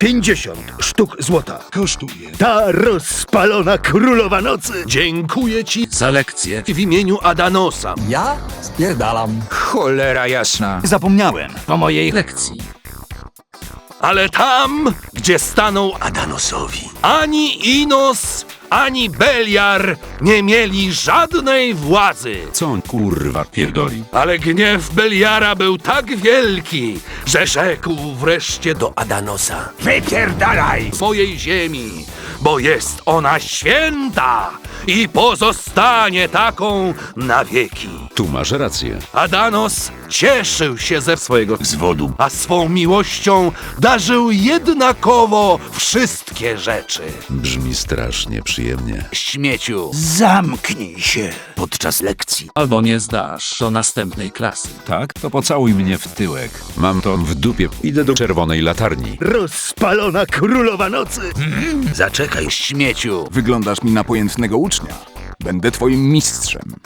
50 sztuk złota. Kosztuje. Ta rozpalona królowa nocy. Dziękuję ci za lekcję w imieniu Adanosa. Ja spierdalam. Cholera jasna. Zapomniałem o mojej lekcji. Ale tam, gdzie stanął Adanosowi, ani Inos, ani Beliar nie mieli żadnej władzy. Co on kurwa pierdoli? Ale gniew Beliara był tak wielki, że rzekł wreszcie do Adanosa: Wypierdalaj! Twojej ziemi, bo jest ona święta i pozostanie taką na wieki. Tu masz rację. Adanos cieszył się ze swojego Zwodu. a swą miłością darzył jednakowo wszystkie rzeczy. Brzmi strasznie przyjemnie. Śmieciu. Zamknij się. Podczas lekcji. Albo nie zdasz do następnej klasy. Tak? To pocałuj mnie w tyłek. Mam to w dupie. Idę do czerwonej latarni. Rozpalona królowa nocy. Zaczekaj, śmieciu. Wyglądasz mi na pojętnego ucznia. Będę twoim mistrzem.